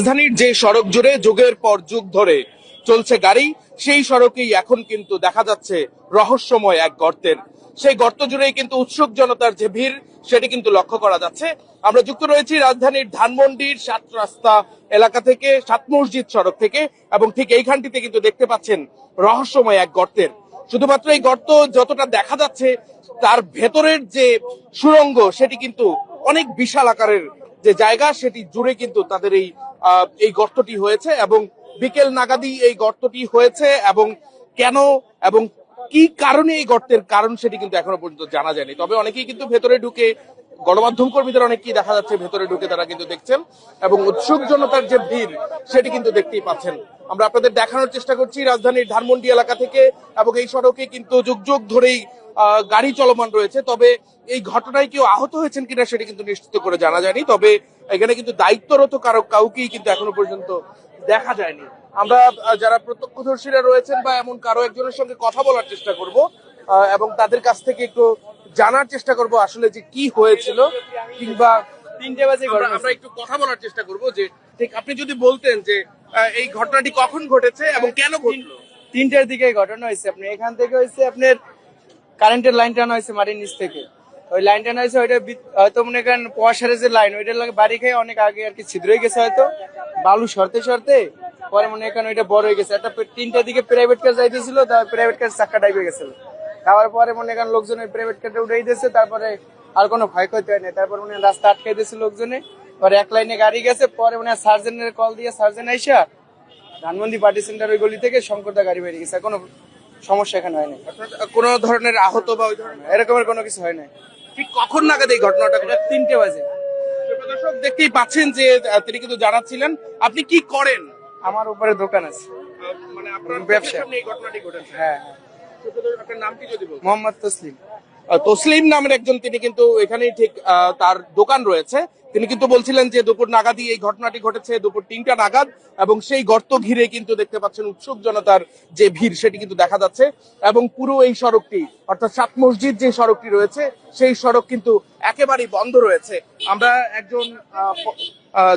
রাজধানীর যে সড়ক জুড়ে যুগের পর যুগ ধরে চলছে গাড়ি, সেই সড়কেই এখন কিন্তু দেখা যাচ্ছে রহস্যময় এক গর্তের। সেই গর্ত জুড়েই কিন্তু উৎসুক জনতার যে ভিড়, সেটি কিন্তু লক্ষ্য করা যাচ্ছে। আমরা যুক্ত রয়েছি রাজধানীর ধানমন্ডির সাত রাস্তা এলাকা থেকে, সাত মসজিদ সড়ক থেকে, এবং ঠিক এইখানটিতে কিন্তু দেখতে পাচ্ছেন রহস্যময় এক গর্তের। শুধুমাত্র এই গর্ত যতটা দেখা যাচ্ছে, তার ভেতরের যে সুড়ঙ্গ সেটি কিন্তু অনেক বিশাল আকারের যে জায়গা, সেটি জুড়ে কিন্তু তাদের এই এই গর্তটি হয়েছে এবং বিকেল নাগাদি এই গর্তটি হয়েছে এবং কেন এবং কি কারণে এই গর্তের কারণ সেটি কিন্তু এখনও পর্যন্ত জানা যায়নি। তবে অনেকেই কিন্তু ভেতরে ঢুকে গণমাধ্যম কর্মীদের অনেকেই দেখা যাচ্ছে ভেতরে ঢুকে তারা কিন্তু দেখছেন এবং উৎসুক জনতার যে ভিড় সেটি কিন্তু দেখতেই পাচ্ছেন। আমরা আপনাদের দেখানোর চেষ্টা করছি রাজধানীর ধানমন্ডি এলাকা থেকে এবং এই সড়কে কিন্তু যুগ যুগ ধরেই গাড়ি চলমান রয়েছে। তবে এই ঘটনায় কেউ আহত হয়েছেন কিনা সেটি কিন্তু নিশ্চিত করে জানা যায়নি। তবে এখানে কিন্তু দায়িত্বরত কারও কাউকেই কিন্তু এখনও পর্যন্ত দেখা যায়নি। আমরা যারা প্রত্যক্ষদর্শীরা রয়েছেন বা এমন কারও একজনের সঙ্গে কথা বলার চেষ্টা করব এবং তাদের কাছ থেকে একটু জানার চেষ্টা করব আসলে যে কি হয়েছিল কিংবা তিনটে বাজে আমরা আমরা একটু কথা বলার চেষ্টা করব যে ঠিক আপনি যদি বলতেন যে এই ঘটনাটি কখন ঘটেছে এবং কেন ঘটলো? তিনটের দিকে ঘটনা হয়েছে। আপনি এখান থেকে হয়েছে আপনার কারেন্টের লাইন টানা হয়েছে মাটির নিচ থেকে। ওই লাইন টানা হয়েছে ওইটা হয়তো মনে করেন পয়সারের যে লাইন ওইটার লাগে বাড়ি খেয়ে অনেক আগে আর কি ছিদ্র হয়ে গেছে হয়তো। বালু সরতে সরতে পরে মনে করেন ওইটা বড় হয়ে গেছে। একটা তিনটার দিকে প্রাইভেট কার যাইতেছিল তার প্রাইভেট কার চাক্কা ডাইবে গেছিল। তারপর পরে মনে করেন লোকজনের প্রাইভেট কারটা উঠাই দিয়েছে তারপরে আর কোনো ভয় ক্ষতি হয় না তারপর মনে হয় রাস্তা আটকাই দিয়েছে লোকজনে। পরে এক লাইনে গাড়ি গেছে পরে মনে হয় সার্জেনের কল দিয়ে সার্জেন আইসা ধানমন্ডি পার্টি সেন্টার ওই গলি থেকে শঙ্করদা গাড়ি বেরিয়ে গেছে। কোনো সমস্যা এখানে হয়নি। কোনো ধরনের আহত বা ওই ধরনের এরকমের কোনো কিছু হয় নাই। ঠিক কখন নাগাদ এই ঘটনাটা ঘটে? তিনটে বাজে। দর্শক দেখতেই পাচ্ছেন যে তিনি কিন্তু জানাচ্ছিলেন আপনি কি করেন? আমার উপরে দোকান আছে। মানে আপনার ব্যবসা। এই ঘটনাটি ঘটেছে। হ্যাঁ। আপনার নামটি যদি মোহাম্মদ তসলিম। তসলিম নামের একজন তিনি কিন্তু এখানেই ঠিক তার দোকান রয়েছে। তিনি কিন্তু বলছিলেন যে দুপুর নাগাদই এই ঘটনাটি ঘটেছে, দুপুর তিনটা নাগাদ, এবং সেই গর্ত ঘিরে কিন্তু দেখতে পাচ্ছেন উৎসুক জনতার যে ভিড়, সেটি কিন্তু দেখা যাচ্ছে। এবং পুরো এই সড়কটি, অর্থাৎ সাত মসজিদ যে সড়কটি রয়েছে, সেই সড়ক কিন্তু একেবারেই বন্ধ রয়েছে। আমরা একজন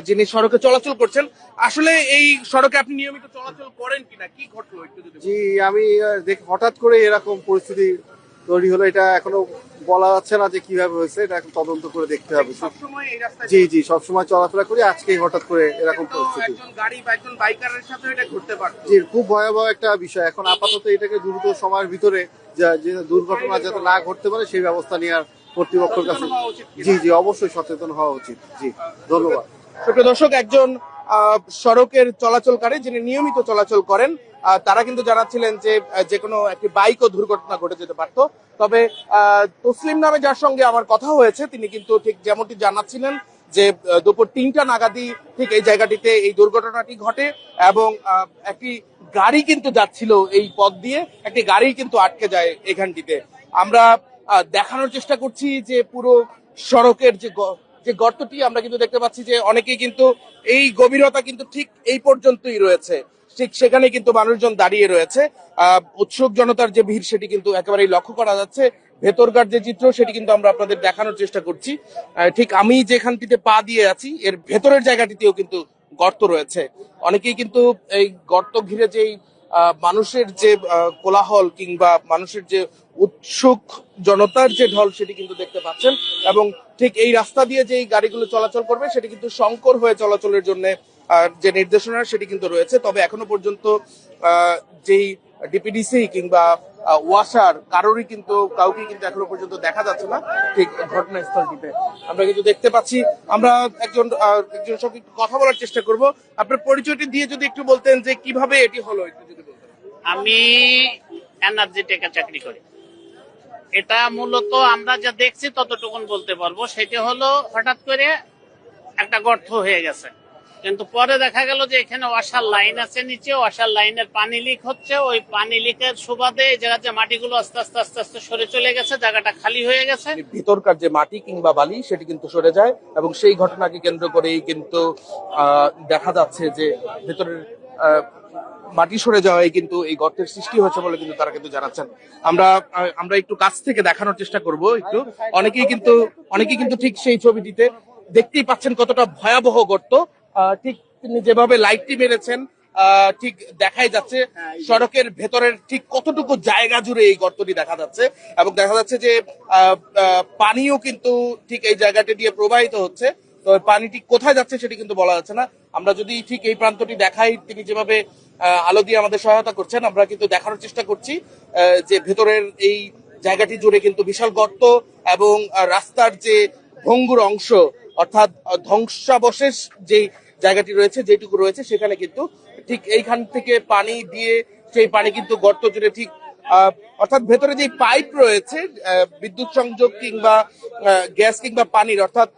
যিনি সড়কে চলাচল করছেন, আসলে এই সড়কে আপনি নিয়মিত চলাচল করেন কিনা? কি ঘটলো একটু জি, আমি হঠাৎ করে এরকম পরিস্থিতি তৈরি হলো এটা এখনও বলা যাচ্ছে না যে কীভাবে হয়েছে এটা এখন তদন্ত করে দেখতে হবে। সবসময় এই রাস্তায় জি জি সবসময় চলাফেরা করি আজকেই হঠাৎ করে এরকম পরিস্থিতি। একজন গাড়ি বা একজন বাইকারের সাথে এটা ঘটতে পারতো। জি খুব ভয়াবহ একটা বিষয়। এখন আপাতত এটাকে দ্রুত সময়ের ভিতরে দুর্ঘটনা যাতে না ঘটতে পারে সেই ব্যবস্থা নেওয়ার কর্তৃপক্ষের কাছে? জি জি অবশ্যই সচেতন হওয়া উচিত। জি ধন্যবাদ। দর্শক একজন আহ, সড়কের চলাচলকারী যিনি নিয়মিত চলাচল করেন তারা কিন্তু জানাচ্ছিলেন যে যে কোনো একটি বাইকও দুর্ঘটনা ঘটে যেতে পারত। তবে তসলিম নামে যার সঙ্গে আমার কথা হয়েছে, তিনি কিন্তু ঠিক যেমনটি জানাচ্ছিলেন যে দুপুর তিনটা নাগাদই ঠিক এই জায়গাটিতে এই দুর্ঘটনাটি ঘটে এবং একটি গাড়ি কিন্তু যাচ্ছিল এই পথ দিয়ে, একটি গাড়ি কিন্তু আটকে যায় এখানটিতে। আমরা দেখানোর চেষ্টা করছি যে, পুরো সড়কের যে যে গর্তটি আমরা কিন্তু দেখতে পাচ্ছি যে, অনেকেই কিন্তু এই গভীরতা কিন্তু ঠিক এই পর্যন্তই রয়েছে। ঠিক সেখানে কিন্তু মানুষজন দাঁড়িয়ে রয়েছে। উৎসুক জনতার যে ভিড় সেটি কিন্তু একেবারেই লক্ষ্য করা যাচ্ছে। ভেতরকার যে চিত্র সেটি কিন্তু আমরা আপনাদের দেখানোর চেষ্টা করছি। ঠিক আমি যেখানটিতে পা দিয়ে আছি, এর ভেতরের জায়গাটিতেও কিন্তু গর্ত রয়েছে। অনেকেই কিন্তু এই গর্ত ঘিরে যেই মানুষের যে কোলাহল কিংবা মানুষের যে উৎসুক জনতার যে ঢল সেটি কিন্তু দেখতে পাচ্ছেন। এবং ঠিক এই রাস্তা দিয়ে যে গাড়িগুলো চলাচল করবে, সেটি কিন্তু সংকর হয়ে চলাচলের জন্য যে নির্দেশনা সেটি কিন্তু রয়েছে, তবে এখনও পর্যন্ত যেই ডিপিডিসি কিংবা ওয়াসার কারোরই কিন্তু, কাউকে কিন্তু এখনও পর্যন্ত দেখা যাচ্ছে না ঠিক ঘটনাস্থলটিতে। আমরা কিন্তু দেখতে পাচ্ছি, আমরা একজন একজন সঙ্গে কথা বলার চেষ্টা করব। আপনার পরিচয়টি দিয়ে যদি একটু বলতেন যে কীভাবে এটি হলো, একটু যদি বলতেন। আমি এনার্জি টেকে চাকরি করি। এটা মূলত আমরা যা দেখছি ততটুকুন বলতে পারব। সেটা হলো হঠাৎ করে একটা গর্ত হয়ে গেছে। কিন্তু পরে দেখা গেল যে এখানে ওয়াশার লাইন আছে নিচে, ওয়াশার লাইনের পানি লিক হচ্ছে। ওই পানি লিকের সুবাদে এই জায়গাতে মাটিগুলো আস্তে আস্তে আস্তে আস্তে সরে চলে গেছে, জায়গাটা খালি হয়ে গেছে। ভিতরকার যে মাটি কিংবা বালি, সেটি কিন্তু সরে যায় এবং সেই ঘটনাকে কেন্দ্র করেই কিন্তু দেখা যাচ্ছে যে ভেতরের মাটি সরে যাওয়ায় কিন্তু এই গর্তের সৃষ্টি হয়েছে বলে কিন্তু তারা কিন্তু জানাচ্ছেন। আমরা আমরা একটু কাছ থেকে দেখানোর চেষ্টা করব একটু। অনেকেই কিন্তু অনেকেই কিন্তু ঠিক সেই ছবিটিতে দেখতেই পাচ্ছেন কতটা ভয়াবহ গর্ত। ঠিক তিনি যেভাবে লাইটটি মেরেছেন ঠিক দেখাই যাচ্ছে সড়কের ভেতরের ঠিক কতটুকু জায়গা জুড়ে এই গর্তটি দেখা যাচ্ছে। এবং দেখা যাচ্ছে যে পানিও কিন্তু ঠিক এই জায়গাটি দিয়ে প্রবাহিত হচ্ছে। তো পানিটি কোথায় যাচ্ছে সেটি কিন্তু বলা যাচ্ছে না। আমরা যদি ঠিক এই প্রান্তটি দেখাই তিনি যেভাবে আলো দিয়ে আমাদের সহায়তা করছেন আমরা কিন্তু দেখানোর চেষ্টা করছি আহ, যে ভেতরের এই জায়গাটি জুড়ে কিন্তু বিশাল গর্ত এবং রাস্তার যে ভঙ্গুর অংশ অর্থাৎ ধ্বংসাবশেষ যে জায়গাটি রয়েছে যেটুকু রয়েছে সেখানে কিন্তু ঠিক এইখান থেকে পানি দিয়ে সেই পানি কিন্তু গর্ত জুড়ে ঠিক আহ, অর্থাৎ ভেতরে যে পাইপ রয়েছে আহ, বিদ্যুৎ সংযোগ কিংবা গ্যাস কিংবা পানির অর্থাৎ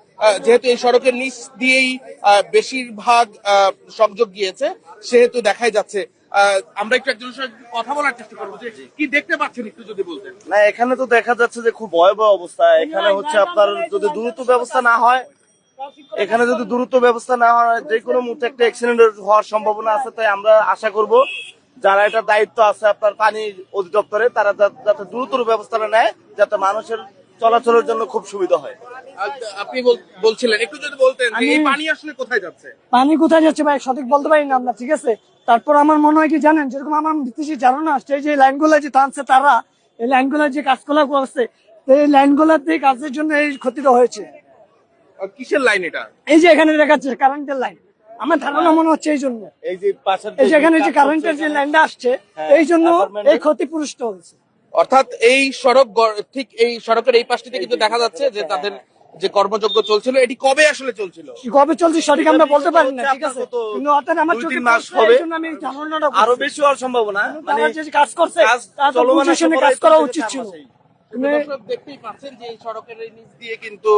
যেহেতু এই সড়কের নিচ দিয়েই আহ, বেশিরভাগ আহ, সংযোগ গিয়েছে সেহেতু দেখাই যাচ্ছে। আহ, আমরা একটু একজনের সঙ্গে কথা বলার চেষ্টা করব যে কি দেখতে পাচ্ছেন একটু যদি বলতেন। না এখানে তো দেখা যাচ্ছে যে খুব ভয়াবহ অবস্থা। এখানে হচ্ছে আপনার যদি দ্রুত ব্যবস্থা না হয় এখানে যদি দ্রুত ব্যবস্থা না হয় যে কোনো মুহূর্তে একটা অ্যাক্সিডেন্ট হওয়ার সম্ভাবনা আছে তাই আমরা আশা করব যারা এটা দায়িত্ব আছে আপনার পানি অধিদপ্তরে তারা যাতে দ্রুতর ব্যবস্থাটা নেয় যাতে মানুষের চলাচলের জন্য খুব সুবিধা হয়। আপনি বলছিলেন একটু যদি বলতেন এই পানি আসলে কোথায় যাচ্ছে? পানি কোথায় যাচ্ছে ভাই? সঠিক বলতে পারি না আমরা ঠিক আছে? তারপর আমার মনে হয় কি জানেন যেরকম আমার বিদেশি ধারণা আসছে এই যে লাইনগুলো যে টানছে তারা এই লাইনগুলো যে কাজগুলো করছে তো এই লাইনগুলোতে কাজের জন্য এই ক্ষতিটা হয়েছে। কিসের লাইন এটা? এই যে এখানে দেখাচ্ছে কারেন্টের লাইন আমার ধারণা মনে হচ্ছে এই জন্য। এই যে এই যে এখানে যে কারেন্টের যে লাইনটা আসছে এই জন্য এই ক্ষতিপুরুষ্ট হয়েছে। অর্থাৎ এই সড়ক ঠিক এই সড়কের এই পাশটিতে কিন্তু দেখা যাচ্ছে যে তাদের যে কর্মযজ্ঞ চলছিল এটি কবে আসলে চলছিল? কি কবে চলছে সঠিক আমরা বলতে পারি না ঠিক আছে। কিন্তু অর্থাৎ আমার চোখে মাস হবে। আমি ধারণাটা আরও বেশি হওয়ার সম্ভাবনা মানে কাজ করছে কাজ করা উচিত ছিল। দেখতেই পাচ্ছেন যে এই সড়কের নিচ দিয়ে কিন্তু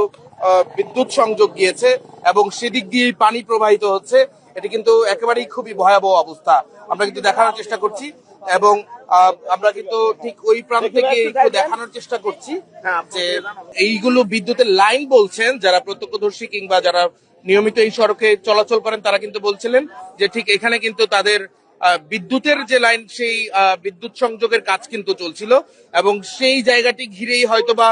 বিদ্যুৎ সংযোগ গিয়েছে এবং সেদিক দিয়েই পানি প্রবাহিত হচ্ছে। এটি কিন্তু একেবারেই খুবই ভয়াবহ অবস্থা। আমরা কিন্তু দেখানোর চেষ্টা করছি এবং আমরা কিন্তু ঠিক ওই প্রান্ত থেকে একটু দেখানোর চেষ্টা করছি যে এইগুলো বিদ্যুতের লাইন বলছেন যারা প্রত্যক্ষদর্শী কিংবা যারা নিয়মিত এই সড়কে চলাচল করেন তারা কিন্তু বলছিলেন যে ঠিক এখানে কিন্তু তাদের বিদ্যুতের যে লাইন, সেই বিদ্যুৎ সংযোগের কাজ কিন্তু চলছিল এবং সেই জায়গাটি ঘিরেই হয়তোবা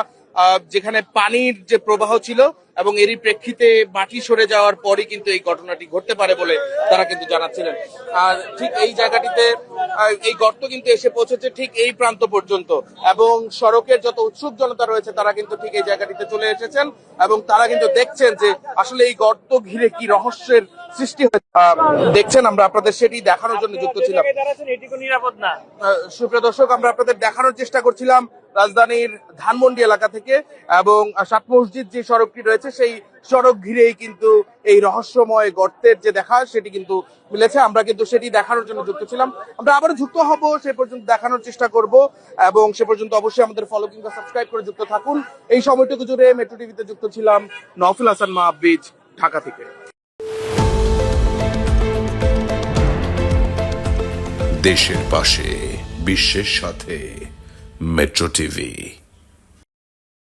যেখানে পানির যে প্রবাহ ছিল এবং এরই প্রেক্ষিতে মাটি সরে যাওয়ার পরই কিন্তু এই ঘটনাটি ঘটতে পারে বলে তারা কিন্তু জানাচ্ছিলেন। আর ঠিক এই জায়গাটিতে এই গর্ত কিন্তু এসে পৌঁছেছে ঠিক এই প্রান্ত পর্যন্ত। এবং সড়কের যত উৎসুক জনতা রয়েছে তারা কিন্তু ঠিক এই জায়গাটিতে চলে এসেছেন এবং তারা কিন্তু দেখছেন যে আসলে এই গর্ত ঘিরে কি রহস্যের সৃষ্টি হয়েছে দেখছেন আমরা আপনাদের সেটি দেখানোর জন্য যুক্ত ছিলাম। সুপ্রিয় দর্শক আমরা আপনাদের দেখানোর চেষ্টা করছিলাম। রাজধানীর ধানমন্ডি এলাকা থেকে এবং সাত মসজিদ যে সড়কটি রয়েছে, সেই সড়ক ঘিরেই কিন্তু এই রহস্যময় গর্তের যে দেখা, সেটি কিন্তু মিলেছে। আমরা কিন্তু সেটি দেখানোর জন্য যুক্ত ছিলাম। আমরা আবারও যুক্ত হব, সে পর্যন্ত দেখানোর চেষ্টা করব এবং সে পর্যন্ত অবশ্যই আমাদের ফলো কিংবা সাবস্ক্রাইব করে যুক্ত থাকুন। এই সময়টুকু জুড়ে মেট্রো টিভিতে যুক্ত ছিলাম নফিল হাসান মাহবিজ, ঢাকা থেকে। দেশের পাশে, বিশ্বের সাথে। Metro TV